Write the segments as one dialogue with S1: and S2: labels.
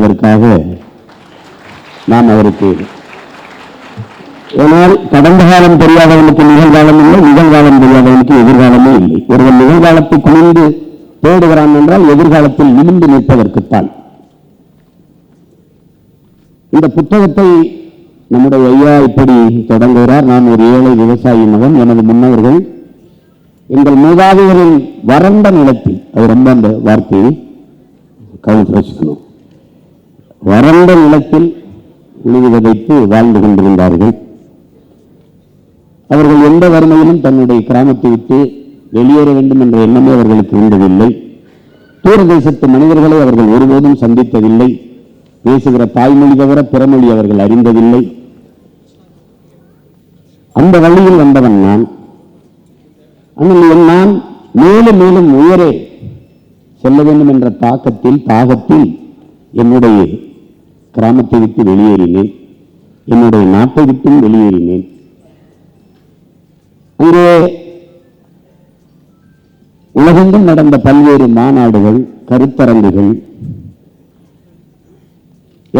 S1: அதற்காக நாம் அவருக்கு ஏனால் கடந்த காலம் தெரியாதவனுக்கு நிகழ்காலம் இல்லை நிகழ்காலம் தெரியாதவனுக்கு எதிர்காலமே இல்லை. ஒருவன் நிகழ்காலத்தை குனிந்து தேடுகிறான் என்றால் எதிர்காலத்தில் விழுந்து நிற்பதற்குத்தான். இந்த புத்தகத்தை நம்முடைய ஐயா இப்படி தொடங்குகிறார். நான் ஒரு ஏழை விவசாயி மகன் எனது முன்னவர்கள் எங்கள் மூதாதையரின் வறண்ட நிலத்தில் அது ரொம்ப அந்த வார்த்தையை கவனித்து வச்சுக்கணும். வறண்ட நிலத்தில் உழுது விதைத்து வாழ்ந்து கொண்டிருந்தார்கள். அவர்கள் எந்த வறுமையிலும் தன்னுடைய கிராமத்தை விட்டு வெளியேற வேண்டும் என்ற எண்ணமே அவர்களுக்கு இருந்ததில்லை. தூரதேசத்து மனிதர்களை அவர்கள் ஒருபோதும் சந்தித்ததில்லை. பேசுகிற தாய்மொழி தவிர பிறமொழி அவர்கள் அறிந்ததில்லை. அந்த வழியில் வந்தவன் நான். ஆனால் நான் மேலும் மேலும் உயரே செல்ல வேண்டும் என்ற தாக்கத்தில் தாகத்தில் என்னுடைய கிராமத்தை விட்டு வெளியேறினேன். என்னுடைய நாட்டை விட்டும் வெளியேறினேன். அங்கே உலகெங்கும் நடந்த பல்வேறு மாநாடுகள் கருத்தரங்குகள்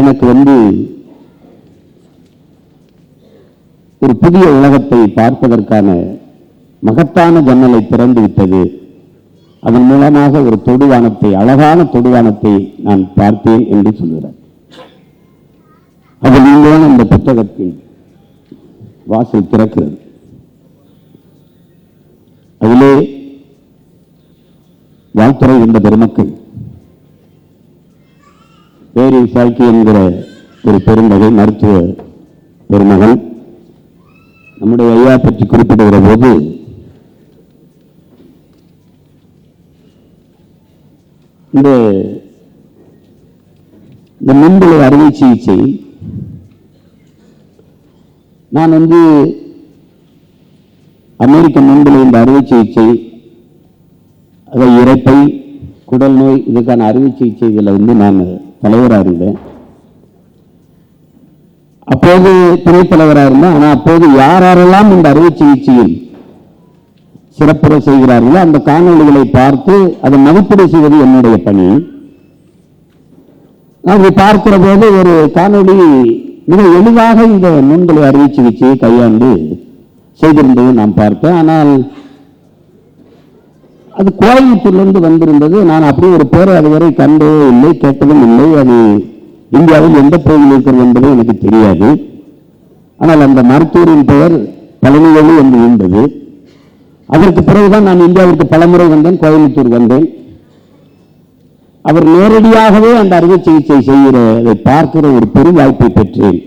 S1: எனக்கு வந்து ஒரு புதிய உலகத்தை பார்ப்பதற்கான மகத்தான ஜன்னலை திறந்து விட்டது. அதன் மூலமாக ஒரு தொடுவானத்தை அழகான தொடுவானத்தை நான் பார்த்தேன் என்று சொல்கிறார். அது நீங்களும் இந்த புத்தகத்தின் வாசல் திறக்கிறது. அதிலே வாழ்த்துறை என்ற பெருமக்கள் பேரி சாக்கி என்கிற ஒரு பெருந்தகை மருத்துவ பெருமகன் நம்முடைய ஐயா பற்றி குறிப்பிடுகிற போது இந்த இந்த அறுவை சிகிச்சை நான் வந்து அமெரிக்க முன்பில் இந்த அறுவை சிகிச்சை அதை இறைப்பை குடல் நோய் இதுக்கான அறுவை சிகிச்சை இதில் வந்து நான் தலைவராக இருந்தேன். அப்போது துணைத்தலைவராக இருந்தேன். ஆனால் அப்போது யார் யாரெல்லாம் இந்த அறுவை சிகிச்சையில் சிறப்புற செய்கிறார்களோ அந்த காணொளிகளை பார்த்து அதை மதிப்பீடு செய்வது என்னுடைய பணி. நான் பார்க்கிற போது ஒரு காணொலி மிக எளிதாக இந்த நுண்களை அறுவை சிகிச்சையை கையாண்டு செய்திருந்ததை நான் பார்த்தேன் ஆனால் அது கோயம்புத்தூர்லேருந்து வந்திருந்தது. நான் அப்படி ஒரு பேரை அதுவரை கண்டதே இல்லை கேட்டதும் இல்லை. அது இந்தியாவில் எந்த பகுதியில் இருக்கிறது என்பது எனக்கு தெரியாது. ஆனால் அந்த மருத்துவரின் பெயர் பழனிவேலு என்று இருந்தது. அதற்கு பிறகுதான் நான் இந்தியாவிற்கு பலமுறை வந்தேன் கோயம்புத்தூர் வந்தேன். அவர் நேரடியாகவே அந்த அறுவை சிகிச்சை செய்கிறதை பார்க்கிற ஒரு பெரும் வாய்ப்பை பெற்றேன்.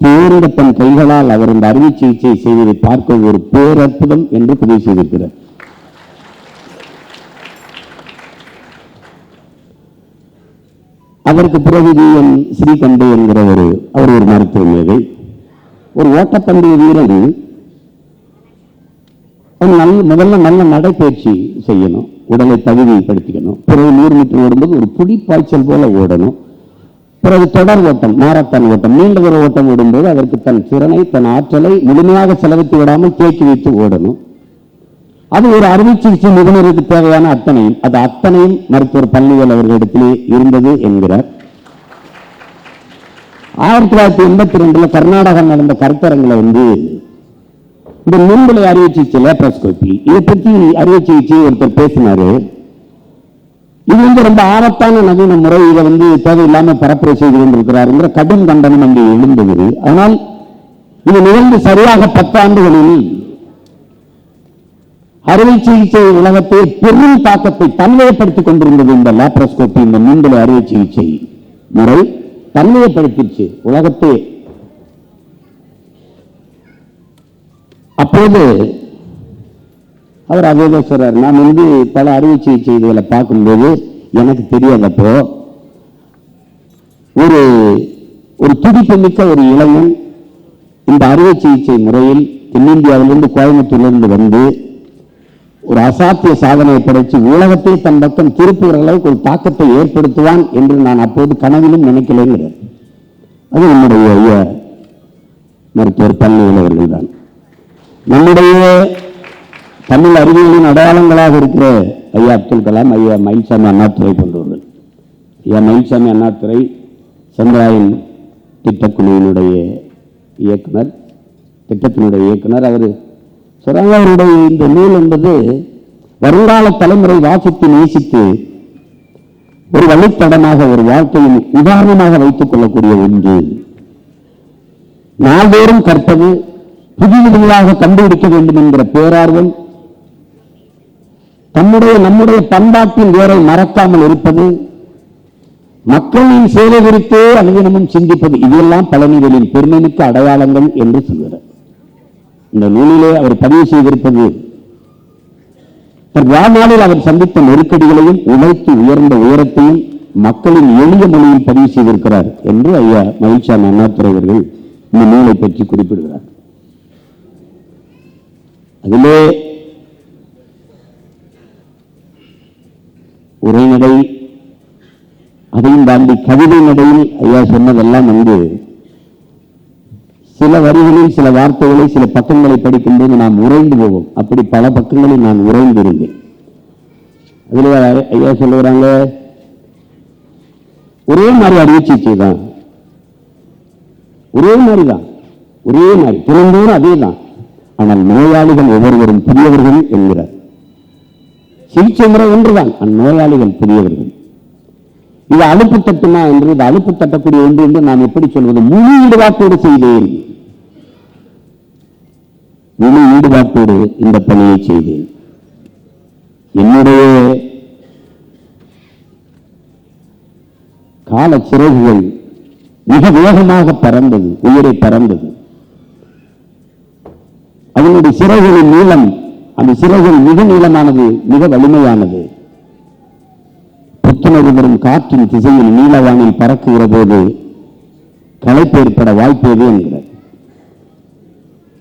S1: தேர்ந்த தன் கைகளால் அவர் இந்த அறுவை சிகிச்சை செய்வதை பார்க்க ஒரு பேரற்புதம் என்று பதிவு செய்திருக்கிறார். அதற்கு பிறகு என் ஸ்ரீகண்டு என்கிற ஒரு அவர் ஒரு மருத்துவ மேதை. ஒரு ஓட்டப்பந்தய வீரன். நல்ல முதல்ல நல்ல நடைபயிற்சி செய்யணும். உடலை தகுதிப்படுத்திக்கணும். பிறகு நூறு மீட்டர் ஓடும்போது ஒரு புடிப்பாய்ச்சல் போல ஓடணும். பிறகு தொடர் ஓட்டம் மாரத்தான் ஓட்டம் நீண்ட தூர ஓட்டம் ஓடும்போது அதற்கு தன் திறனை தன் ஆற்றலை முழுமையாக செலவித்து விடாமல் தேக்கி வைத்து ஓடணும். அது ஒரு அறுவை சிகிச்சை நிபுணருக்கு தேவையான அத்தனையும் அது அத்தனையும் மருத்துவர் பள்ளிகள் அவர்களிடத்திலே இருந்தது என்கிறார். ஆயிரத்தி தொள்ளாயிரத்தி எண்பத்தி ரெண்டுல கர்நாடகா நடந்த கருத்தரங்களை வந்து இந்த நுண்புலை அறுவை சிகிச்சை லேப்ரோஸ்கோபி இதை பற்றி அறுவை சிகிச்சை ஒருத்தர் பேசினாரு. இது வந்து ரொம்ப ஆபத்தான நவீன முறை. இதை வந்து தேவையில்லாம பரப்புரை செய்து கொண்டிருக்கிறாருங்கிற கடும் கண்டனம் அங்கே எழுந்தது ஆனால் இது நிகழ்ந்து சரியாக பத்தாண்டுகளில் அறுவை சிகிச்சை உலகத்தை பெரும் தாக்கத்தை தன்மையப்படுத்திக் கொண்டிருந்தது இந்த லேப்ரோஸ்கோபி இந்த நுண்புலை அறுவை சிகிச்சை முறை தன்மையப்படுத்திடுச்சு உலகத்தை அப்போது அவர் அதே தான் சொல்றாரு. நான் வந்து பல அறுவை சிகிச்சை இதுகளை பார்க்கும்போது எனக்கு தெரியாதப்போ ஒரு ஒரு துடிப்பு மிக்க ஒரு இளைஞன் இந்த அறுவை சிகிச்சை முறையில் தென்னிந்தியாவிலிருந்து கோயம்புத்தூர்லேருந்து வந்து ஒரு அசாத்திய சாதனையை படைத்து உலகத்தை தன் பக்கம் திருப்புகிற அளவுக்கு ஒரு தாக்கத்தை ஏற்படுத்துவான் என்று நான் அப்போது கனவிலும் நினைக்கலைங்கிறார். அது நம்முடைய ஐயா மருத்துவர் பள்ளி அவர்கள் தான் நம்முடைய தமிழ் அறிவியலின் அடையாளங்களாக இருக்கிற ஐயா அப்துல் கலாம் ஐயா மயில்சாமி அண்ணாத்துறை போன்றவர்கள். ஐயா மயில்சாமி அண்ணாத்துறை சந்திராயன் திட்டக்குழுவினுடைய இயக்குனர். திட்டத்தினுடைய இயக்குனர். அவர் சொல்றாங்க அவருடைய இந்த நூல் என்பது வருங்கால தலைமுறை வாசித்து நேசித்து ஒரு வழித்தடமாக ஒரு வாழ்க்கையின் உதாரணமாக வைத்துக் கொள்ளக்கூடிய ஒன்று. நாள்தோறும் கற்பது புதிய கண்டுபிடிக்க வேண்டும் என்கிற பேரார்வம் தன்னுடைய நம்முடைய பண்பாட்டின் வேரை மறக்காமல் இருப்பது மக்களின் சேவை குறித்தே அனுதினமும் சிந்திப்பது இதெல்லாம் பழனிகளின் பெருமைமிக்க அடையாளங்கள் என்று சொல்கிறார் இந்த நூலிலே அவர் பதிவு செய்திருப்பது தன் வாழ்நாளில் அவர் சந்தித்த நெருக்கடிகளையும் உழைத்து உயர்ந்த உயரத்தையும் மக்களின் எளிய மொழியில் பதிவு செய்திருக்கிறார் என்று ஐயா மகிழ்ச்சியான அண்ணாதுரை அவர்கள் இந்த நூலை பற்றி குறிப்பிடுகிறார். அதிலே உரைநடை அதையும் தாண்டி கவிதை நடையில் ஐயா சொன்னதெல்லாம் வந்து சில வரிகளில் சில வார்த்தைகளை சில பக்கங்களை படிக்கும்போது நாம் உறைந்து போவோம். அப்படி பல பக்கங்களில் நான் உறைந்து இருந்தேன். அதுல ஐயா சொல்லுகிறாங்க ஒரே மாதிரி அறுவை சிகிச்சை தான் ஒரே மாதிரி தான் ஒரே மாதிரி. திறந்தோறும் அதே தான் ஆனால் நோயாளிகள் ஒவ்வொருவரும் புதியவர்கள் என்கிறார். சிகிச்சை முறை ஒன்றுதான் அந்நோயாளிகள் புதியவர்கள். இது அழுப்பு தட்டுமா என்று இது அழுப்பு தட்டக்கூடிய ஒன்று என்று நான் எப்படி சொல்வது? முழு ஈடுபாட்டோடு செய்தேன். முழு ஈடுபாட்டோடு இந்த பணியை செய்தேன். என்னுடைய கால சிறகுகள் மிக வேகமாக பறந்தது உயிரை பறந்தது. அதனுடைய சிறகுகளின் நீளம் அந்த சிறகுகள் மிக நீளமானது மிக வலிமையானது. புத்துணர்வு வரும் காற்றின் திசையில் நீலவானில் பறக்குகிற போது களைப்பு ஏற்பட வாய்ப்பு எது என்கிறார்.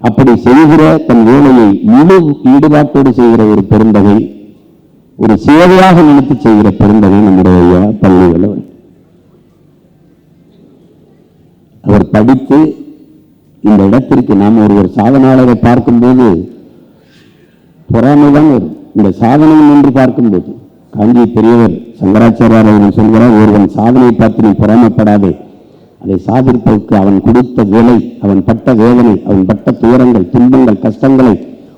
S1: அப்படி செய்கிற தன் வேலையை முழு ஈடுபாட்டோடு செய்கிற ஒரு பெருந்தகை ஒரு சேவையாக நினைத்து செய்கிற பெருந்தகை நம்முடைய பள்ளி அவர் படித்து இந்த இடத்திற்கு நாம் ஒருவர் சாதனையாளரை பார்க்கும்போது பொறாமைதான் வரும் இந்த சாதனை என்று பார்க்கும்போது காஞ்சி பெரியவர் சங்கராச்சாரியார் அவர்கள் சொல்கிறார் ஒருவன் சாதனை பார்த்து நீ பொறாமைப்படாதே. அதை சாதிப்பதற்கு அவன் கொடுத்த வேலை அவன் பட்ட வேதனை அவன் பட்ட துயரங்கள் துன்பங்கள் கஷ்டங்களை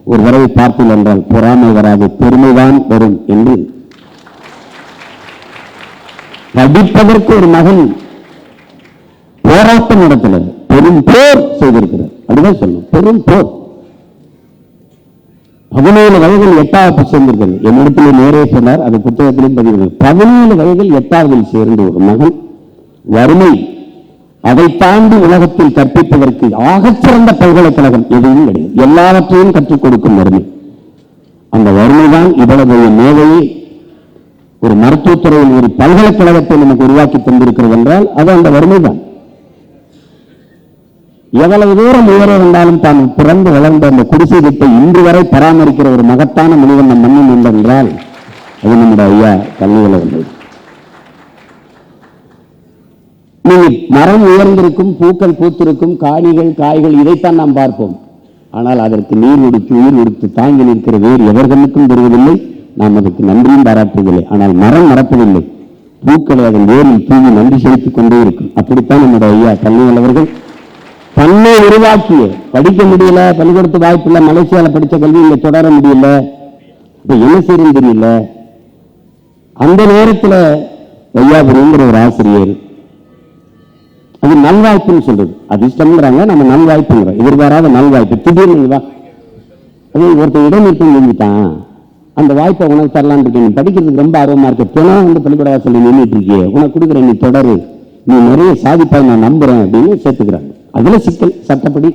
S1: ஒரு தடவை பார்த்தீர்கள் என்றால் பொறாமை வராது பெருமைதான் வரும் என்று படிப்பதற்கு ஒரு மகன் போராட்டம் நடத்தினது பெரும் போர் செய்திருக்கிறார். அப்படிதான் சொல்லணும். பெரும் போர். பதினேழு வயதில் எட்டாவது சேர்ந்திருக்கிறது. என்னிடத்தில் நேரே சொன்னார் அது புத்தகத்திலும் பதிவு பதினேழு வயதில் எட்டாவதில் சேர்ந்த ஒரு மகன் வறுமை அதை தாண்டி உலகத்தில் கற்பிப்பதற்கு ஆகச்சிறந்த பல்கலைக்கழகம் எதுவும் கிடையாது. எல்லாவற்றையும் கற்றுக் கொடுக்கும் வறுமை. அந்த வறுமைதான் இவ்வளவு மேதையை ஒரு மருத்துவத்துறையில் ஒரு பல்கலைக்கழகத்தை நமக்கு உருவாக்கி தந்திருக்கிறது என்றால் அது அந்த வறுமைதான். எவ்வளவு தூரம் உயர இருந்தாலும் தான் பிறந்து வளர்ந்த அந்த குடிசை வீட்டை இன்று வரை பராமரிக்கிற ஒரு மகத்தான மனிதன் நம் மண்ணில் உண்டு என்றால் அது நம்முடைய ஐயா கல்வியில் மரம் உயர்ந்திருக்கும் பூக்கள் பூத்திருக்கும் காணிகள் காய்கள் இதைத்தான் நாம் பார்ப்போம். ஆனால் அதற்கு நீர் உடுத்து உயிர் உடுத்து தாங்கி நிற்கிற வேறு எவர்களுக்கும் பெறுவதில்லை நாம் அதற்கு நன்றியும் பாராட்டுவதில்லை ஆனால் மரம் மறப்பதில்லை. பூக்களை அதன் வேரில் தூங்கி நன்றி செலுத்திக் கொண்டே இருக்கும். அப்படித்தான் நம்முடைய ஐயா கல்விகள் தன்னை உருவாக்கிய. படிக்க முடியல பள்ளிக்கூடத்து வாய்ப்பு இல்லை மலேசியால படிச்ச கல்வி இங்கே தொடர முடியல. இப்போ என்ன செய்யணும் தெரியல. அந்த நேரத்துல வையாபுரிங்கிற ஒரு ஆசிரியர் அது நல்வாய்ப்புன்னு சொல்றது. அதிர்ஷ்டம்ங்கிறாங்க நம்ம நல்வாய்ப்புங்கிறோம். எதிர்பாராத நல்வாய்ப்பு. திடீர்னு வா. அது ஒருத்தர் இடைநிறுத்தம் செஞ்சுட்டான் அந்த வாய்ப்பை உனக்கு தரலான் இருக்கேன். நீ படிக்கிறதுக்கு ரொம்ப ஆர்வமா இருக்கு. தினம் வந்து பள்ளிக்கூட வாசல் நின்றுட்டு இருக்கே உனக்கு கொடுக்குறேன் நீ தொடரு. நீ நிறைய சாதிப்பாய் நான் நம்புறேன் அப்படின்னு சேர்த்துக்கிறேன். அதுல சிக்கல் சட்டப்படி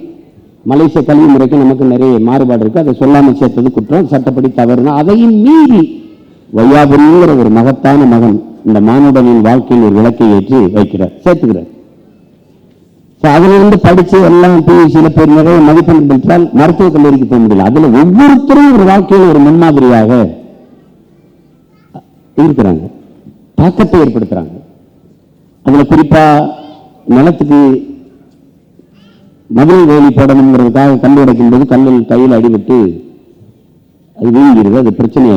S1: மலேசிய கல்வி முறைக்கு நமக்கு நிறைய மாறுபாடு இருக்குது அதை சொல்லாமல் சேர்த்தது குற்றம் சட்டப்படி தவறுனா அதையும் மீறி வையாபுரிங்கிற ஒரு மகத்தான மகன் இந்த மானுடனின் வாழ்க்கையில் ஒரு விளக்கை ஏற்றி வைக்கிறார் சேர்த்துக்கிறார். அதிலிருந்து அதுல இருந்து படிச்சு எல்லாம் பிஎஸ்சியில போய் நிறைய மதிப்பெண் பெற்றால் மருத்துவக் கல்லூரிக்கு போக முடியல. அதுல ஒவ்வொருத்தரும் ஒரு வாழ்க்கையில் ஒரு முன்மாதிரியாக இருக்கிறாங்க தாக்கத்தை ஏற்படுத்துறாங்க. அதில் குறிப்பா நிலத்துக்கு மதுரை வேலி போடணுங்கிறதுக்காக கல் உடைக்கும் போது கல்லில் கையில் அடிபட்டு அது வீங்கிடுது அது பிரச்சனை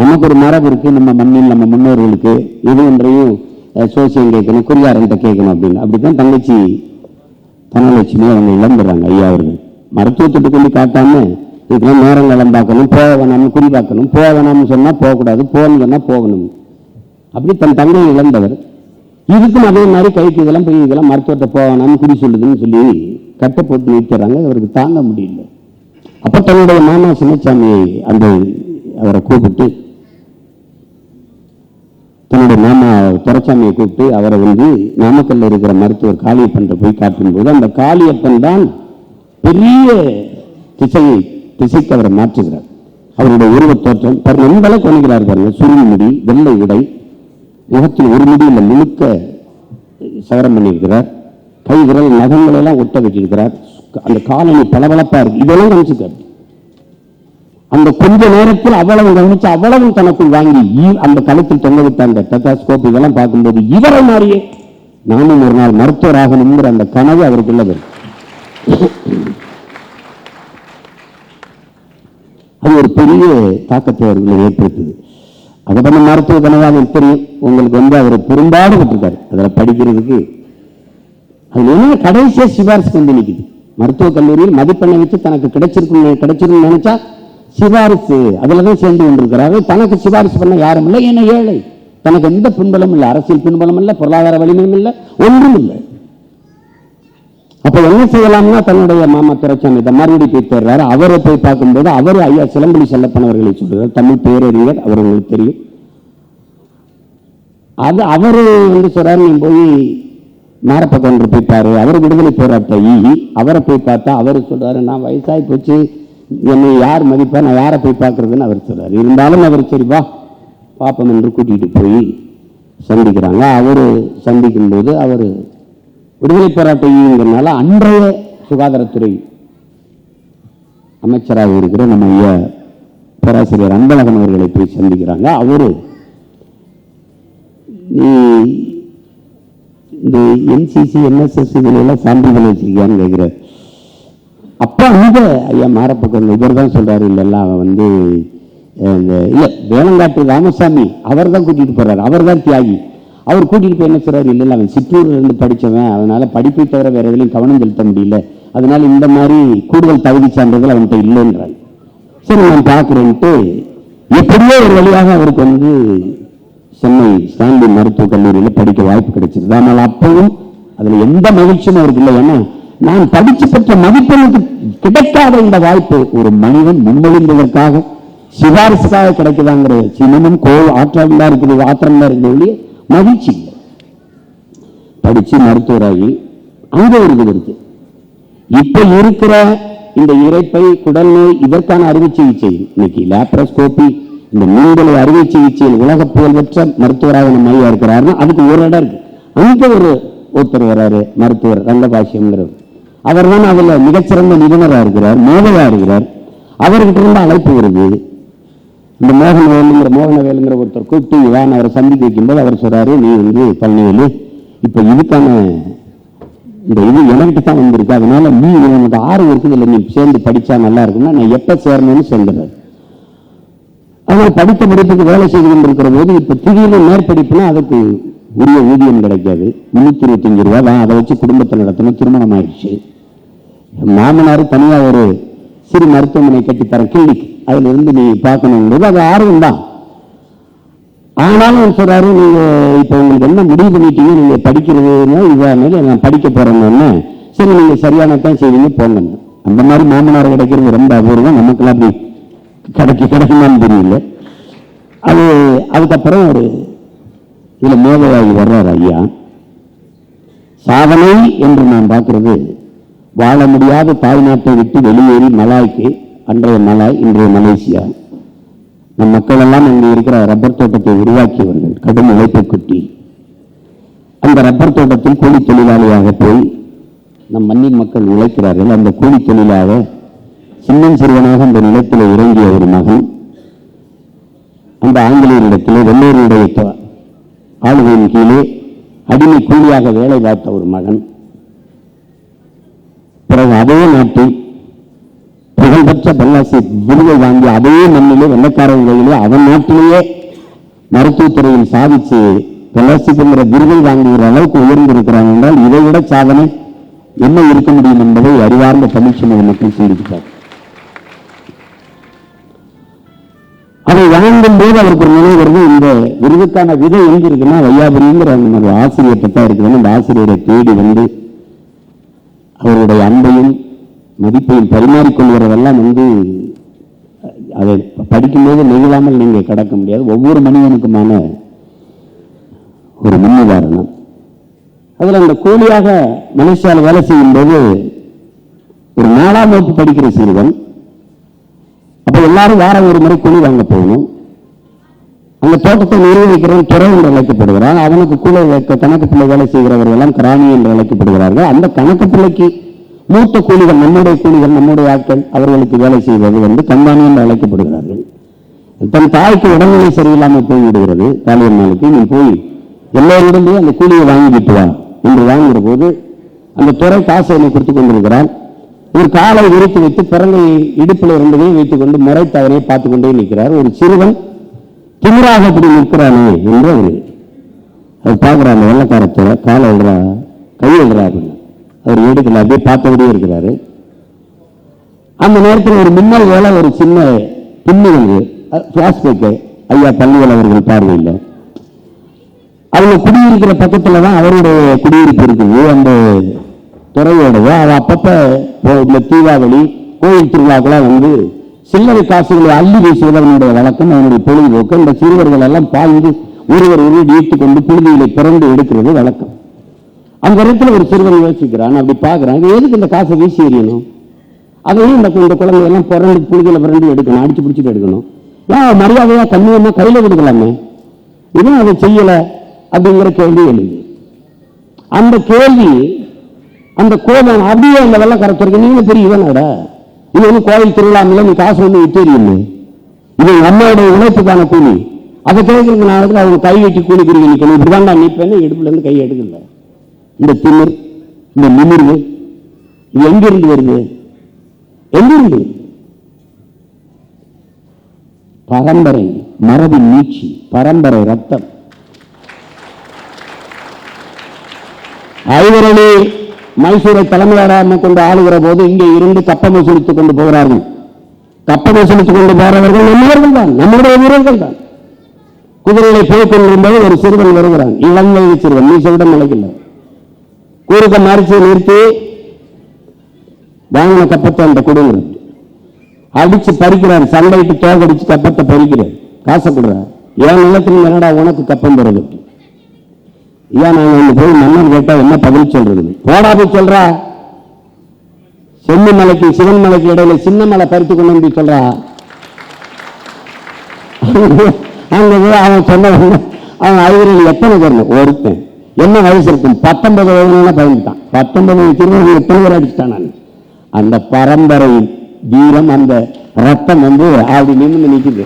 S1: நமக்கு ஒரு மரபு இருக்கு நம்ம மண்ணில் நம்ம முன்னோர்களுக்கு எது ஒன்றையும் சோசியம் கேட்கணும் குறியாரன்ட்ட கேட்கணும் அப்படின்னு. அப்படித்தான் தங்கச்சி தனலட்சுமி அவங்க இழந்துடுறாங்க ஐயா அவர்கள். மருத்துவத்திட்டு கொண்டு காட்டாம இதுக்கெல்லாம் நேரம் பார்க்கணும் போக வேணாம்னு குறி பார்க்கணும். போக வேணாம்னு சொன்னால் போகக்கூடாது போகணும்னு சொன்னால் போகணும். அப்படி தன் தங்கை இழந்தவர். இதுக்கும் அதே மாதிரி கைக்கு இதெல்லாம் போய் இதெல்லாம் மருத்துவத்தை போகணும்னு குடி சொல்லுதுன்னு சொல்லி கட்டை போட்டு நிறுத்துறாங்க அவருக்கு தாங்க முடியல. அப்ப தன்னுடைய மாமா சின்னசாமியை அந்த அவரை கூப்பிட்டு தன்னுடைய மாமா துரைசாமியை கூப்பிட்டு அவரை வந்து நாமக்கல்ல இருக்கிற மருத்துவர் காளியப்பன் போய் காட்டும்போது அந்த காளியப்பன் தான் பெரிய திசையை திசைக்கு அவரை மாற்றுகிறார். அவருடைய உருவத் தோற்றம் பாருங்க எந்த அளவுக்கு வணங்குகிறார் பாருங்க. சுருள் முடி வெள்ளை உடை முகத்தில் ஒரு முடியில் முழுக்க சகரம் பண்ணியிருக்கிறார். கை விரல் நகங்களை எல்லாம் ஒட்ட வச்சிருக்கிறார். அந்த காலனி பளபளப்பா இருக்கு. இதெல்லாம் கவனிச்சுக்காரு அந்த கொஞ்ச நேரத்தில் அவ்வளவு கவனிச்சு அவ்வளவு தனக்குள் வாங்கி அந்த களத்தில் தொங்க விட்ட அந்த டெட்டாஸ்கோப் இதெல்லாம் பார்க்கும்போது இவரை மாதிரியே நானும் ஒரு நாள் மருத்துவர் ஆகணுங்கிற அந்த கனவு அவருக்குள்ளது அது ஒரு பெரிய தாக்கத்தை அவர்களை ஏற்படுத்துது. அதை பண்ண மருத்துவ கனவாக தெரியும் உங்களுக்கு வந்து அவர் பெரும்பாடு விட்டுருக்காரு அதில் படிக்கிறதுக்கு அது என்ன கடைசியாக சிபாரிசு வந்து நிற்கிது மருத்துவக் கல்லூரியில் மதிப்பெண்ணை வச்சு தனக்கு கிடைச்சிருக்கும் கிடைச்சிருக்குன்னு நினைச்சா சிபாரிசு அதில் தான் சேர்ந்து கொண்டிருக்கிறார்கள் தனக்கு சிபாரிசு பண்ண யாரும் இல்லை ஏன்னா ஏழை. தனக்கு எந்த பின்பலம் இல்லை. அரசியல் பின்பலம் இல்லை பொருளாதார வலிமையும் இல்லை ஒன்றும் இல்லை. அப்ப என்ன செய்யலாம்னா தன்னுடைய மாமா திரைச்சாமி இதை மறுபடி போய் தேர்றாரு அவரை போய் பார்க்கும்போது அவர் ஐயா சிலம்புலி செல்லப்பனவர்களை சொல்றார். தமிழ் பேரறிஞர் அவர் உங்களுக்கு தெரியும். அது அவரு வந்து சொல்றாரு நீ போய் மாரப்பக்கம் ஒன்று போய் பாரு. அவர் விடுதலை போராட்ட ஈ அவரை போய் பார்த்தா அவர் சொல்றாரு நான் வயசாகி போச்சு. என்னை யார் மதிப்பா? நான் யாரை போய் பார்க்கறதுன்னு அவர் சொல்றாரு. இருந்தாலும் அவர் சரி வா. என்று கூட்டிட்டு போய் சந்திக்கிறாங்க. அவரு சந்திக்கும் போது அவர் விடுதலை போராட்ட அன்றைய சுகாதாரத்துறை அமைச்சராக இருக்கிற நம்ம ஐயா பேராசிரியர் அன்பழகன் அவர்களை போய் சந்திக்கிறாங்க. அவரு நீ இந்த என்சிசி என்எஸ்எஸ் இதுல எல்லாம் சான்றிதழ் வச்சிருக்கியான்னு கேட்கிறார். அப்போ அந்த ஐயா மாரப்பக்கம் இவர் தான் சொல்றாரு இல்லைல்ல அவன் வந்து இந்த இல்ல வேலங்காட்டு ராமசாமி அவர் தான் கூட்டிகிட்டு போறாரு. அவர் தான் தியாகி. அவர் கூட்டிகிட்டு போய் என்ன சொல்றாரு? இல்லை அவன் சிற்றூர்ல இருந்து படித்தவன் அதனால் படிப்பை தவிர வேறு எதுலையும் கவனம் செலுத்த முடியல. அதனால் இந்த மாதிரி கூடுதல் தகுதி சான்றிதழ் அவன்கிட்ட இல்லைன்றாங்க சரி நான் பார்க்குறேன்ட்டு எப்படியோ ஒரு வழியாக அவருக்கு வந்து சென்னை ஸ்டான்லி மருத்துவக் கல்லூரியில் படிக்க வாய்ப்பு கிடைச்சிருது ஆனால் அப்பவும் அதில் எந்த மகிழ்ச்சியும் அவருக்கு இல்லை. ஏன்னா நான் படித்து பெற்ற மதிப்பெண்ணுக்கு கிடைக்காத இந்த வாய்ப்பு ஒரு மனிதன் முன்மொழிந்ததற்காக சிபாரிசுக்காக கிடைக்குதாங்கிற சின்னமும் கோ ஆற்றல் தான் இருக்குது ஆத்திரம் தான் இருக்குது மகிழ்ச்சி இல்லை படிச்சு மருத்துவராகி அங்க ஒரு இது இருக்கு. இப்ப இருக்கிற இந்த இறைப்பை குடல் நோய் இதற்கான அறுவை சிகிச்சை. இன்னைக்கு லேப்ரோஸ்கோபி இந்த மூன்றலை அறுவை சிகிச்சையில் உலக புகழ்பெற்ற மருத்துவராக நம்ம ஐயா இருக்கிறாருன்னா அதுக்கு ஒரு இடம் இருக்கு. அங்க ஒரு ஒருத்தர் வராரு மருத்துவர் ரங்கபாஷ்யம்ங்கிறவர். அவர் தான் அதுல மிகச்சிறந்த நிபுணரா இருக்கிறார் மோதலா இருக்கிறார். அவர்கிட்ட இருந்து அழைப்பு வருது. இந்த மோகன வேலுங்கிற மோகன வேலுங்கிற ஒருத்தர் கூப்பிட்டு இவான் அவரை சந்திக்க வைக்கும்போது அவர் சொல்றாரு நீ வந்து பழனிவேலு இப்ப இதுக்கான இந்த இது எனக்கிட்ட தான் வந்திருக்கு. அதனால நீ உனக்கு ஆறு இருக்குது இல்லை நீ சேர்ந்து படிச்சா நல்லா இருக்கும்னா நான் எப்ப சேரணும்னு சேர்ந்துடுறாரு ஆனால் படித்த படிப்புக்கு வேலை செய்து கொண்டிருக்கிற போது இப்ப திடீர்னு மேற்படிப்புனா அதுக்கு உரிய ஊதியம் கிடைக்காது. முன்னூத்தி இருபத்தஞ்சு ரூபா தான் அதை வச்சு குடும்பத்தை நடத்தணும். திருமணம் ஆயிடுச்சு மாமனார் தனியா ஒரு சிறு மருத்துவமனை தர கிளினிக். அதுல இருந்து நீ பார்க்கணுங்கிறது அது ஆர்வம் தான் ஆனாலும் சொல்றாரு நீங்க இப்ப உங்களுக்கு என்ன முடிவு பண்ணிட்டீங்க நீங்க படிக்கிறதுன்னா இதானால நான் படிக்க போறேன்னு. சரி நீங்க சரியானதான் செய்வீங்க போங்க. அந்த மாதிரி மாமனார் கிடைக்கிறது ரொம்ப அபூர்வம். நமக்கெல்லாம் அப்படி கிடைக்க கிடைக்குமான்னு தெரியல. அது அதுக்கப்புறம் ஒரு இதுல மோதலாகி வர்றார் ஐயா. சாதனை என்று நான் பார்க்கறது வாழ முடியாத தாய்நாட்டை விட்டு வெளியேறி மலாய்க்கு அன்றைய மலாய் இன்றைய மலேசியா. நம் மக்கள் எல்லாம் அங்கே இருக்கிற ரப்பர் தோட்டத்தை உருவாக்கியவர்கள் கடும் உழைப்பை குட்டி. அந்த ரப்பர் தோட்டத்தில் கூலி தொழிலாளியாக போய் நம் மண்ணின் மக்கள் உழைக்கிறார்கள். அந்த கூலி தொழிலாக சின்னம் சிறுவனாக அந்த நிலத்தில் இறங்கிய ஒரு மகன் அந்த ஆங்கிலேயரிடத்திலே வெள்ளூருடைய ஆளுகையின் கீழே அடிமை கூலியாக வேலை பார்த்த ஒரு மகன். பிறகு அதே நாட்டில் புகழ்பெற்ற பல்லாசி விருதை வாங்கி அதே மண்ணிலே வெள்ளக்காரன் கையிலே அவன் நாட்டிலேயே மருத்துவத்துறையில் சாதிச்சு பெலாசிப்புங்கிற விருதை வாங்குகிற அளவுக்கு உயர்ந்திருக்கிறாங்க என்றால் இதை விட சாதனை என்ன இருக்க முடியும் என்பதை அறிவார்ந்த தமிழ்ச்சமூக மக்கள் சிந்தித்தார் அதை வாங்கும் போது அவருக்கு ஒரு நினைவு வருது இந்த விருதுக்கான விதை எங்க இருக்குன்னா வையாபுரிங்கிற அந்த ஒரு ஆசிரியர்கிட்ட தான் இருக்குதுன்னு அந்த ஆசிரியரை தேடி வந்து அவருடைய அன்பையும் மதிப்பையும் பரிமாறிக்கொள்கிறதெல்லாம் வந்து அதை படிக்கும்போது நெகிழாமல் நீங்கள் கடக்க முடியாது. ஒவ்வொரு மனிதனுக்குமான ஒரு முன்னுதாரணம். அதில் அந்த கூலியாக மலேசியாவில் வேலை செய்யும்போது ஒரு நாலாம் வகுப்பு படிக்கிற சிறுவன் அப்போ எல்லாரும் வாரம் ஒரு முறை கூலி வாங்க போகணும். அந்த தோட்டத்தை நிர்வகிக்கிறவன் துறை என்று அழைக்கப்படுகிறான். அவனுக்கு கூட கணக்கு பிள்ளை வேலை செய்கிறவர்கள் எல்லாம் கிராமி என்று அழைக்கப்படுகிறார்கள். அந்த கணக்கு பிள்ளைக்கு மூத்த கூலிகள் நம்முடைய கூலிகள் நம்முடைய ஆட்கள் அவர்களுக்கு வேலை செய்வது வந்து கண்மானியம் என்று அழைக்கப்படுகிறார்கள். தன் தாய்க்கு உடல்நிலை சரியில்லாமல் போய்விடுகிறது. தாலியர் நாளுக்கு நீ போய் எல்லோரிடமே அந்த கூலியை வாங்கிட்டு வா என்று வாங்குகிற போது அந்த துறை காசை என்னை கொடுத்து கொண்டிருக்கிறான் ஒரு காலை விரித்து வைத்து பிறந்தை இடுப்பில் இருந்ததையும் வைத்துக் கொண்டு முறைத்து பார்த்து கொண்டே நிற்கிறார். ஒரு சிறுவன் திமிராக அப்படி நிற்கிறானே என்று அவர் அவர் பார்க்குற அந்த வெள்ளக்காரத்தை காலை எழுதுறா கை விடுறா அப்படின்னு. அவர் எடுக்கல அப்படியே பார்த்தபடியே இருக்கிறாரு. அந்த நேரத்தில் ஒரு மின்னல் வேலை ஒரு சின்ன பின்னுவது பிளாஸ்டிக் ஐயா பள்ளிகள் அவர்கள் பார்வையில். அவங்க குடியிருக்கிற பக்கத்தில் தான் அவருடைய குடியிருப்பு இருக்குது. அந்த துறையோடது. அது அப்பப்போ இந்த தீபாவளி கோயில் திருவிழாக்கெல்லாம் வந்து சில்லறை காசுகளை அள்ளி வீசுவது அவனுடைய வழக்கம் அவனுடைய பொழுதுபோக்கு. இந்த சிறுவர்கள் எல்லாம் பாய்ந்து ஒருவர் ஒருவர் ஈர்த்து கொண்டு பிறந்து எடுக்கிறது வழக்கம். அந்த இடத்துல ஒரு சிறுவன் யோசிக்கிறான் அப்படி பார்க்குறான் எதுக்கு இந்த காசை வீசி எறியணும்? அதையும் இந்த இந்த குழந்தை எல்லாம் புரண்டு புழுதியில புரண்டு எடுக்கணும் அடிச்சு பிடிச்சிட்டு எடுக்கணும்? ஏன் மரியாதையாக கம்மியமாக கையில் கொடுக்கலாமே? இதுவும் அதை செய்யலை அப்படிங்கிற கேள்வி எழுது அந்த கேள்வி அந்த கோபம் அப்படியே அந்த வெள்ளக்காரத்திற்கு நீங்க பெரிய இவனோட? இது வந்து கோயில் திருவிழாமில்ல நீ காசு வந்து விட்டேரியுமே இது எங்க உழைப்புக்கான கூலி. அதை கேட்கறதுக்கு நான் அவங்க கை வெட்டி கூலி குறிக்க நிற்கணும். இப்படி நான் நிற்பேன்னு இடுப்புலேருந்து கை எடுக்கல. இந்த திமிர் இந்த நிமிர்வு இது எங்கிருந்து வருது? எங்கிருந்து? பரம்பரை மரபின் நீச்சி பரம்பரை ரத்தம். ஐவரணி மைசூரை தலைமையாராக கொண்டு ஆளுகிற போது இங்கே இருந்து கப்பம் வசூலித்துக் கொண்டு போகிறார்கள். கப்பம் வசூலித்துக் கொண்டு போறவர்கள் நம்மவர்கள் தான் நம்முடைய வீரர்கள் தான். குதிரைகளை போய் கொண்டிருந்தது ஒரு சிறுவன் வருகிறான். இளம் சிறுவன். நீ சொல்லிடம் நிலைக்கல கூறுக்க மறிச்சு நிறுத்தி வாங்கின கப்பத்தை அந்த கொடுங்க அடிச்சு பறிக்கிறார் சண்டையிட்டு தோகடிச்சு கப்பத்தை பறிக்கிறார். காசை கொடுறார். என் நிலத்தில் என்னடா உனக்கு கப்பம் போறது ஏன் நாங்கள் இங்க போய் மன்னன் கேட்டா என்ன பதில் சொல்றது? போடா போய் சொல்றா. செம்மி மலைக்கு சிவன் மலைக்கு இடையில சின்ன மலை பறித்து கொண்டு வந்து சொல்றா. அங்க அவன் சொன்ன அவன் அறிவுரையில் எத்தனை பேர் ஒருத்தன். என்ன வயசு இருக்கும்? பத்தொன்பது வயதுல பயந்துட்டான். பத்தொன்பது வயசு திருமணம் எத்தனை பேர் அடிச்சுட்டான் நான். அந்த பரம்பரை வீரம் அந்த ரத்தம் வந்து அப்படி நிமிர்ந்து நிக்குது.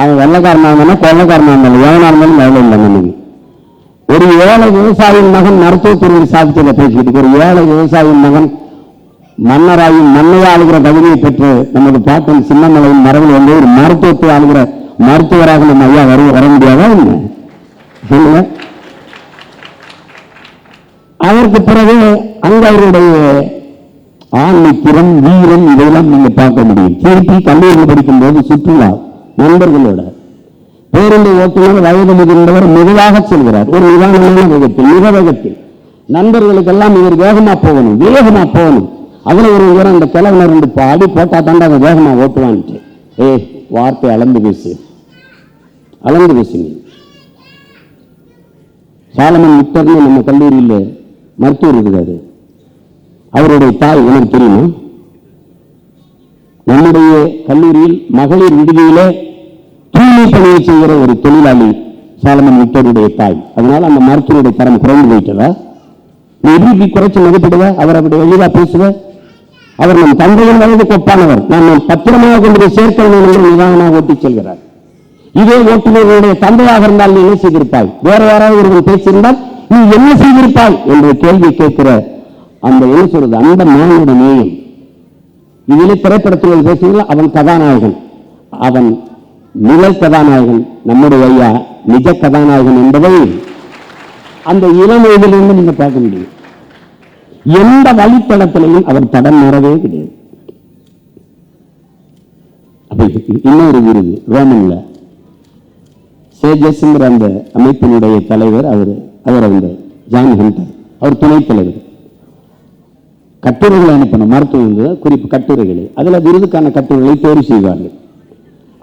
S1: அவன் வெள்ளக்காரனா இருந்தாலும் கொள்ளக்காரனா இருந்தாலும் எவனா இருந்தாலும் வேலை இல்லை நமக்கு ஒரு ஏழை விவசாயியின் மகன் மருத்துவத்துறையில் சாதிச்சதை பேசிக்கிட்டு ஒரு ஏழை விவசாயியின் மகன் மன்னராயும் மன்னையா ஆளுகிற தகுதியை பெற்று நமது பாட்டன் சின்னமலையின் மரபில் வந்து ஒரு மருத்துவத்தை ஆளுகிற மருத்துவராக நம்ம ஐயா வர வர முடியாதா என்ன? சொல்லுங்க. அதற்கு பிறகு அங்க அவருடைய ஆண்மை வீரம் இதையெல்லாம் நீங்க பார்க்க முடியும். திருப்பி கல்லூரியில் படிக்கும்போது சுற்றுலா நண்பர்களோட. பேருந்து ஓட்டுநர் வயது முதிர்ந்தவர் மெதுவாக செல்கிறார். ஒரு நிதானமான வேகத்தில் மிக வேகத்தில். நண்பர்களுக்கெல்லாம் இவர் வேகமா போகணும் வேகமா போகணும். அதுல ஒரு உயரம் அந்த கிழவனர் ரெண்டு பாடி போட்டா தாண்டா அவன் வேகமா ஓட்டுவான்ட்டு. ஏ வார்த்தை அளந்து பேசு அளந்து பேசுங்க சாலமன் விக்டர்னு நம்ம கல்லூரியில் மருத்துவர் இருக்கிறாரு. அவருடைய தாய் உனக்கு தெரியுமா? நம்முடைய கல்லூரியில் மகளிர் விடுதியில தூய்மை பணியை செய்கிற ஒரு தொழிலாளி சாலமன் விக்டருடைய தாய். அதனால அந்த மருத்துவருடைய தரம் குறைந்து போயிட்டதா? நீ எப்படி குறைச்சி மதிப்பிடுவ? அவர் அப்படி எளிதா பேசுவ? அவர் நம் தந்தையின் வயது கொப்பானவர். நான் பத்திரமாக கொண்டு போய் சேர்க்க வேண்டும் என்று நிதானமாக ஓட்டிச் செல்கிறார். இதே ஓட்டுநர்களுடைய தந்தையாக இருந்தால் நீ என்ன செய்திருப்பாய்? வேற யாராவது ஒருவன் பேசியிருந்தால் நீ என்ன செய்திருப்பாய்? என்ற கேள்வி கேட்கிற அந்த என்ன சொல்றது அந்த மானுட நேயம். இதிலே திரைப்படத்தில் பேசுகிறீர்கள் அவன் கதாநாயகன். அவன் நிழல் கதாநாயகன் நம்முடைய ஐயா நிஜ கதாநாயகன் என்பதை அந்த இளம் வயதிலிருந்து நீங்க பார்க்க முடியும். எந்த வழித்தடத்திலையும் அவர் தடம் மாறவே கிடையாது. இன்னொரு விருது ரோமன்ல. சேஜஸ்ங்கிற அந்த அமைப்பினுடைய தலைவர் அவர். அவர் அந்த ஜான் ஹில்டர் அவர் துணைத் தலைவர். கட்டுரைகளை அனுப்பணும் மருத்துவ குறிப்பு கட்டுரைகளை அதுல விருதுக்கான கட்டுரைகளை தேர்வு செய்வார்கள்.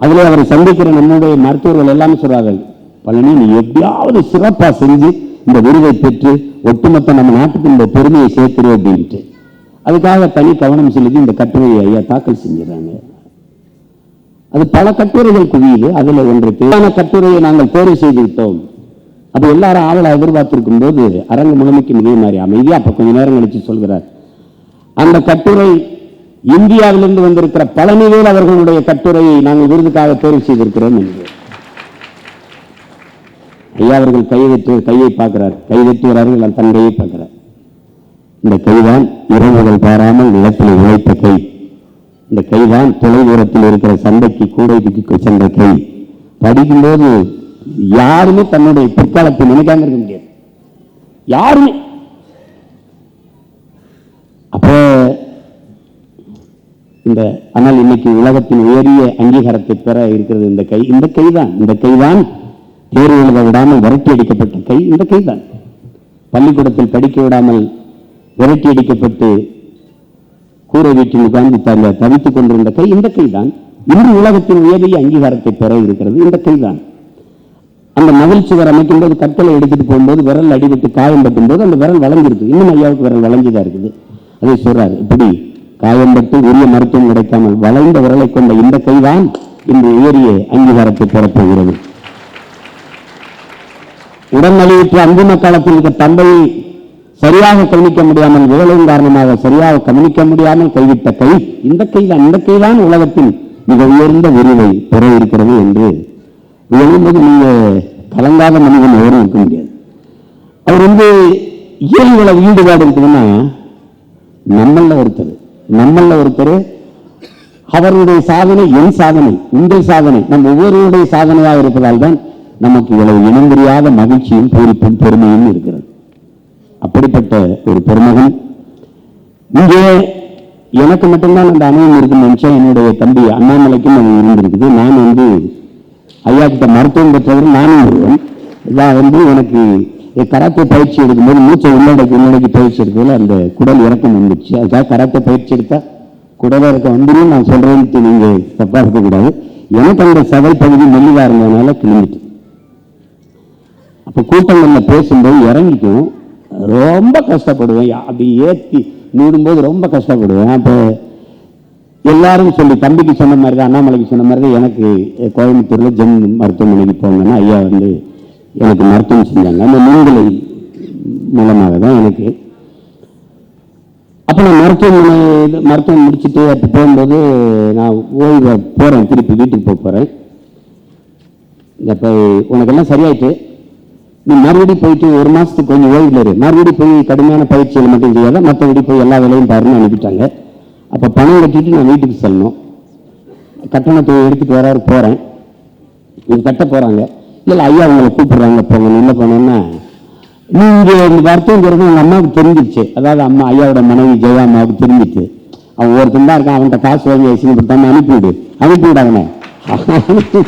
S1: அதுல அவரை சந்திக்கிற நம்முடைய மருத்துவர்கள் எல்லாமே சொல்றார்கள் பழனி நீ எப்படியாவது சிறப்பா செஞ்சு இந்த விருதை பெற்று ஒட்டுமொத்த நம்ம நாட்டுக்கு இந்த பெருமையை சேர்த்துரு அப்படின்ட்டு. அதுக்காக தனி கவனம் செலுத்தி இந்த கட்டுரையை ஐயா தாக்கல் செஞ்சிடறாங்க. அது பல கட்டுரைகள் குவியுது. அதுல ஒன்று தேவையான கட்டுரையை நாங்கள் தேர்வு செய்து விட்டோம். அப்போ எல்லாரும் ஆவலை எதிர்பார்த்திருக்கும் போது அரங்கு முழுமைக்கு இதே மாதிரி அமைதியா அப்போ கொஞ்ச நேரம் கழிச்சு சொல்கிறார். அந்த கட்டுரை இந்தியாவிலிருந்து வந்திருக்கிற பழனிவேல் அவர்களுடைய கட்டுரையை நாங்கள் விருதுக்காக தேர்வு செய்திருக்கிறோம் என்று. ஐயா அவர்கள் கைவிட்டு கையை பார்க்கிறார். கை வெட்டுகிறார்கள் நான் தன் கையை பார்க்கிறார். இந்த கைதான் இரவுகள் பாராமல் நிலத்தில் உழைத்த கை. இந்த கைதான் தொலைதூரத்தில் இருக்கிற சண்டைக்கு கூடை தூக்கி சென்ற கை படிக்கும்போது யாருமே தன்னுடைய பிற்காலத்தை நினைக்காம இருக்க முடியாது. யாருமே. அப்போ இந்த ஆனால் இன்னைக்கு உலகத்தின் உயரிய அங்கீகாரத்தை பெற இருக்கிறது இந்த கை. இந்த கை தான் இந்த கை தான் தேர்வு எழுத விடாமல் விரட்டி அடிக்கப்பட்ட கை. இந்த கை தான் பள்ளிக்கூடத்தில் படிக்க விடாமல் விரட்டி அடிக்கப்பட்டு கூரை வீட்டில் உட்கார்ந்து தவித்துக் கொண்டிருந்த கை இந்த கை தான் இன்று உலகத்தின் உயரிய அங்கீகாரத்தை பெற இருக்கிறது இந்த கை தான் அந்த மகிழ்ச்சி சுவர் அமைக்கும் போது கற்களை எடுத்துட்டு போகும்போது விரல் அடிபட்டு காயம் பட்டும் போது அந்த விரல் வளைஞ்சிருக்கு இன்னும் ஐயாவுக்கு விரல் வளைஞ்சுதான் இருக்குது. அதை சொல்றாரு. இப்படி காயம்பட்டு உரிய மருத்துவம் கிடைக்காமல் வளைந்த விரலை கொண்ட இந்த கைதான் இந்த உயரிய அங்கீகாரத்தை பெறப்போகிறது உடல்நலிவுற்ற அந்திம காலத்தில் இருக்க தந்தையை சரியாக கவனிக்க முடியாமல் விரலின் காரணமாக சரியாக கவனிக்க முடியாமல் கைவிட்ட கை இந்த கைதான் இந்த கைதான் உலகத்தில் மிக உயர்ந்த விரிவை பெற இருக்கிறது என்று எழும்போது நீங்கள் கலங்காத மனிதன் எவரும் இருக்க முடியாது. அவர் வந்து இயல்புல ஈடுபாடு இருக்குதுன்னா நம்மள ஒருத்தர் நம்மள ஒருத்தர் அவருடைய சாதனை என் சாதனை உங்கள் சாதனை நம் ஒவ்வொருவருடைய சாதனையாக இருப்பதால் தான் நமக்கு இவ்வளவு இனம் புரியாத மகிழ்ச்சியும் பூரிப்பும் பெருமையும் இருக்கிறது. அப்படிப்பட்ட ஒரு பெருமகன். இங்கே எனக்கு மட்டும்தான் அந்த அனுபவம் இருக்குன்னு நினைச்சேன் என்னுடைய தம்பி அண்ணாமலைக்கும் அது இருந்திருக்குது. நான் வந்து ஐயா கிட்ட மருத்துவம் பெற்றவர் நானும் வருவேன் இதான் வந்து எனக்கு கராத்தே பயிற்சி எடுக்கும்போது மூச்சை உள்ளடக்கி உள்ளடக்கி பயிற்சி எடுக்கல அந்த குடல் இறக்கம் வந்துச்சு அதுக்காக கராத்தே பயிற்சி எடுத்தா குடல் இறக்கம் வந்துடும். நான் சொல்றேன்னு நீங்கள் தப்பாக இருக்கக்கூடாது. எனக்கு அந்த சதை பகுதி மெல்லிவா இருந்ததுனால கிளம்பிட்டு அப்போ கூட்டங்களில் பேசும்போது இறங்கிக்கும். ரொம்ப கஷ்டப்படுவேன். அப்படி ஏற்றி மூடும்போது ரொம்ப கஷ்டப்படுவேன். அப்போ எல்லாரும் சொல்லி தம்பிக்கு சொன்ன மாதிரி தான் அண்ணாமலைக்கு சொன்ன மாதிரி தான் எனக்கு கோயம்புத்தூரில் ஜென் மருத்துவமனைக்கு போங்கன்னா ஐயா வந்து எனக்கு மருத்துவம் செஞ்சாங்க. அந்த நூல்களை மூலமாக தான் எனக்கு. அப்போ நான் மருத்துவமனை இது- மருத்துவம் முடிச்சுட்டு அப்போ போகும்போது நான் ஓய்வு போகிறேன் திருப்பி வீட்டுக்கு போக போகிறேன் அப்போ உனக்கெல்லாம் சரியாயிட்டு நீ மறுபடியும் போயிட்டு ஒரு மாதத்துக்கு கொஞ்சம் ஓய்வில் இரு. மறுபடியும் போய் கடுமையான பயிற்சிகள் மட்டும் செய்யாத மற்றபடி போய் எல்லா வேலையும் பாருன்னு அனுப்பிட்டாங்க. அப்போ பணம் கட்டிட்டு நான் வீட்டுக்கு செல்லணும். கட்டணத்தை எடுத்துட்டு வராரு போறேன். இது கட்ட போறாங்க. இல்ல ஐயா அவங்களை கூப்பிடுறாங்க போங்க. உள்ள போனோன்னா நீங்கள் இந்த வருத்தங்கிறது உங்க அம்மாவுக்கு தெரிஞ்சிருச்சு. அதாவது அம்மா ஐயாவோட மனைவி ஜெயா அம்மாவுக்கு தெரிஞ்சிச்சு அவன் ஒருத்தன் தான் இருக்கான். அவன்கிட்ட காசு வாங்கி ஐசிங் கொடுத்தாம அனுப்பிவிடு. அனுப்பிவிடு அவனை.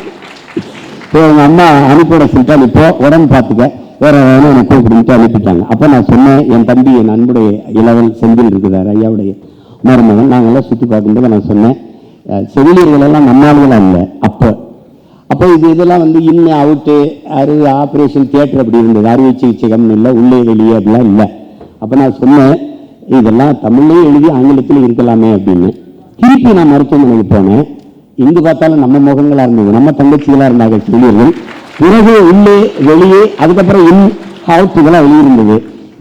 S1: இப்போ உங்க அம்மா அனுப்பிவிட சொல்லிட்டா இப்போ உடம்பு பார்த்துக்க. வேற வேணும் எனக்கு கூப்பிடுன்ட்டு அனுப்பிட்டாங்க. அப்போ நான் சொன்னேன் என் தம்பி என் அன்புடைய இளவல் செந்தில் இருக்குதார் ஐயாவுடைய மருமகன் நாங்கெல்லாம் சுற்றி பார்க்கும்போது நான் சொன்னேன் செவிலியர்களெல்லாம் செவிலியர்கள் எல்லாம் நம்மாளுகள் அப்போ. அப்போ இது இதெல்லாம் வந்து இன்னும் அவுட்டு அறுவை ஆப்ரேஷன் தியேட்டர் அப்படி இருந்தது. அறுவை சிகிச்சைகம்னு இல்லை உள்ளே வெளியே அப்படிலாம் இல்லை. அப்போ நான் சொன்னேன் இதெல்லாம் தமிழ்லேயும் எழுதி ஆங்கிலத்தில் இருக்கலாமே அப்படின்னு. திருப்பி நான் மருத்துவமனைக்கு போனேன். இங்கு பார்த்தாலும் நம்ம முகங்களாக இருந்தது. நம்ம தங்கச்சிகளாக இருந்தாங்க செவிலியர்கள். பிறகு உள்ளே வெளியே அதுக்கப்புறம் இன் ஹவுட் இதெல்லாம் வெளியிருந்தது.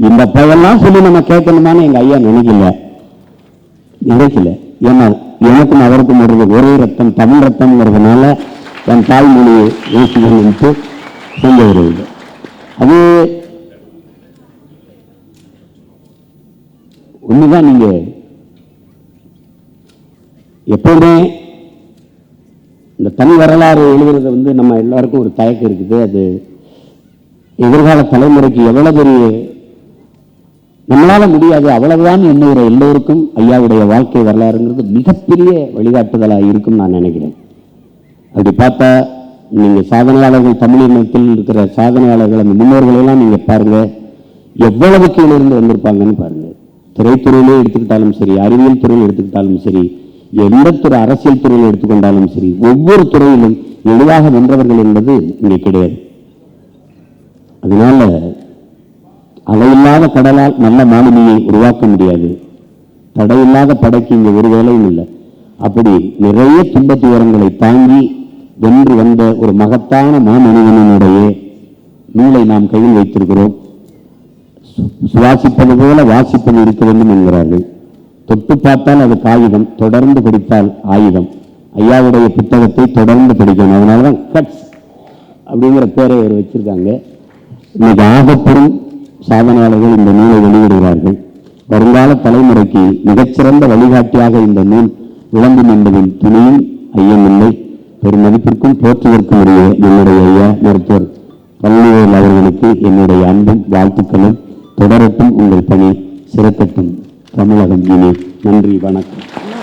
S1: இந்த பையெல்லாம் சொல்லி நம்ம கேட்கணுமான்னு எங்கள் ஐயா நினைக்கல. நினைக்கல ஏன்னா எனக்கும் அவருக்கும் ஒரு ஒரே ரத்தம் தமிழ் ரத்தம்ங்கிறதுனால என் தாய்மொழியை யோசிக்கணும்ட்டு என்று சொல்ல வருவது அது ஒண்ணுதான் நீங்க எப்பவுமே இந்த தனி வரலாறு எழுதுறது வந்து நம்ம எல்லாருக்கும் ஒரு தயக்கம் இருக்குது. அது எதிர்கால தலைமுறைக்கு எவ்வளவு பெரிய நம்மளால முடியாது. அவ்வளவுதான் எண்ணுகிற எல்லோருக்கும் ஐயாவுடைய வாழ்க்கை வரலாறுங்கிறது மிகப்பெரிய வழிகாட்டுதலா இருக்கும் நான் நினைக்கிறேன். அப்படி பார்த்தா நீங்கள் சாதனையாளர்கள் தமிழினத்தில் இருக்கிற சாதனையாளர்கள் அந்த முன்னோர்களெல்லாம் எல்லாம் நீங்க பாருங்க எவ்வளவு கீழே இருந்து வந்திருப்பாங்கன்னு பாருங்கள் திரைத்துறையிலே எடுத்துக்கிட்டாலும் சரி அறிவியல் துறையில் எடுத்துக்கிட்டாலும் சரி எந்த துறை அரசியல் துறையில் எடுத்துக்கொண்டாலும் சரி ஒவ்வொரு துறையிலும் எளிதாக வென்றவர்கள் என்பது இங்கே கிடையாது. அதனால அலையில்லாத கடலால் நல்ல மாலுமியை உருவாக்க முடியாது. தடையில்லாத படைக்கு இங்கே ஒரு வேலையும் இல்லை. அப்படி நிறைய துன்ப துயரங்களை தாங்கி வென்று வந்த ஒரு மகத்தான மாமனிதனுடைய நூலை நாம் கையில் வைத்திருக்கிறோம். சு- சுவாசிப்பது போல வாசிப்பது இருக்க வேண்டும் என்கிறார்கள். தொட்டு பார்த்தால் அது காகிதம் தொடர்ந்து படித்தால் ஆயுதம். ஐயாவுடைய புத்தகத்தை தொடர்ந்து படிக்கணும். அதனாலதான் கட்ஸ் அப்படிங்கிற பேரை அவர் வச்சிருக்காங்க. இன்னைக்கு ஆகப்பெரும் சாதனையாளர்கள் இந்த நூலை வெளியிடுகிறார்கள். வருங்கால தலைமுறைக்கு மிகச்சிறந்த வழிகாட்டியாக இந்த நூல் விளங்கும் என்பதில் துணியும் ஐயமில்லை பெருமதிப்பிற்கும் போற்றுவதற்கும் உரிய நம்முடைய ஐயா மருத்துவர் பழனிவேல் அவர்களுக்கு என்னுடைய அன்பும் வாழ்த்துக்களும். தொடரட்டும் உங்கள் பணி. சிறக்கட்டும் தமிழகம் இனி நன்றி வணக்கம்.